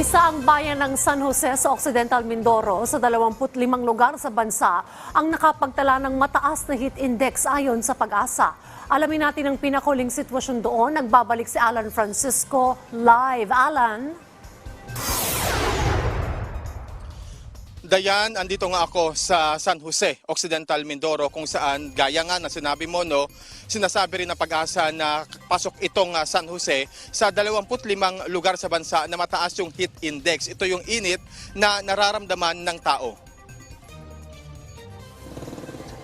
Isa ang bayan ng San Jose sa Occidental Mindoro sa 25 lugar sa bansa ang nakapagtala ng mataas na heat index ayon sa pag-asa. Alamin natin ang pinakuling sitwasyon doon. Nagbabalik si Alan Francisco live. Alan? Dayan, andito nga ako sa San Jose, Occidental Mindoro kung saan gaya nga na sinabi mo no, sinasabi rin ng pag-asa na pasok itong ah, San Jose sa 25 lugar sa bansa na mataas yung heat index. Ito yung init na nararamdaman ng tao.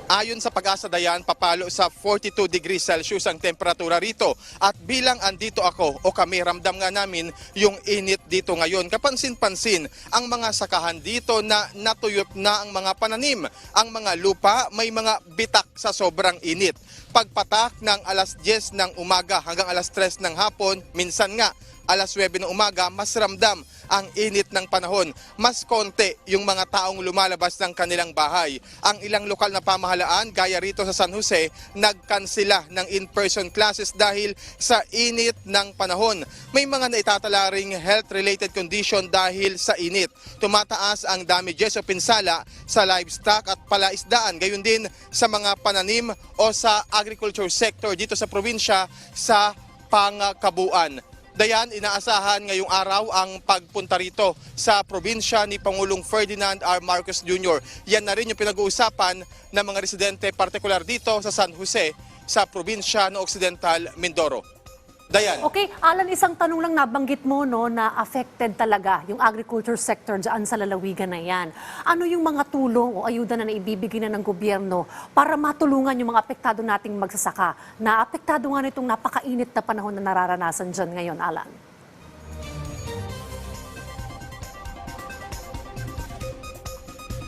Ayon sa pag-asa Dayan, papalo sa 42 degrees Celsius ang temperatura rito. At bilang andito ako o kami, ramdam nga namin yung init dito ngayon. Kapansin-pansin ang mga sakahan dito na natuyot na ang mga pananim. Ang mga lupa may mga bitak sa sobrang init. Pagpatak ng alas 10 ng umaga hanggang alas 3 ng hapon, minsan nga alas 9 ng umaga, mas ramdam ang init ng panahon. Mas konti yung mga taong lumalabas ng kanilang bahay. Ang ilang lokal na pamahalaan, gaya rito sa San Jose, nagkansila ng in-person classes dahil sa init ng panahon. May mga naitatala health-related condition dahil sa init. Tumataas ang damages o pinsala sa livestock at palaisdaan. Gayun din sa mga pananim o sa agriculture sector dito sa probinsya sa pangkabuan. Dayan, inaasahan ngayong araw ang pagpunta rito sa probinsya ni Pangulong Ferdinand R. Marcos Jr. Yan na rin yung pinag-uusapan ng mga residente partikular dito sa San Jose sa probinsya ng Occidental Mindoro. Dayan. Okay, Alan, isang tanong lang nabanggit mo no, na affected talaga yung agriculture sector dyan sa lalawigan na yan. Ano yung mga tulong o ayuda na naibibigay na ng gobyerno para matulungan yung mga apektado nating magsasaka na apektado nga nitong napakainit na panahon na nararanasan dyan ngayon, Alan?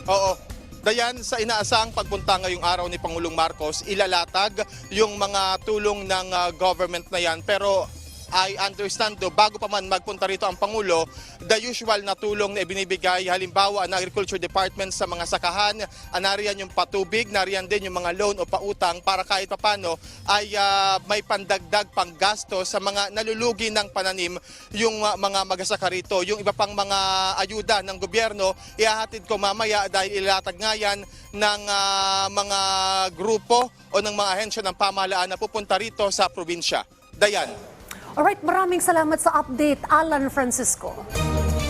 Oo. Dayan, sa inaasang pagpunta ngayong araw ni Pangulong Marcos, ilalatag yung mga tulong ng ah, government na yan. Pero I understand do, bago pa man magpunta rito ang Pangulo, the usual na tulong na ibinibigay, halimbawa ang Agriculture Department sa mga sakahan, ah, nariyan yung patubig, nariyan din yung mga loan o pautang para kahit papano ay ah, may pandagdag pang gasto sa mga nalulugi ng pananim yung ah, mga magasaka rito. Yung iba pang mga ayuda ng gobyerno, ihahatid ko mamaya dahil ilatag nga yan ng ah, mga grupo o ng mga ahensya ng pamahalaan na pupunta rito sa probinsya. Dayan. Alright, maraming salamat sa update, Alan Francisco.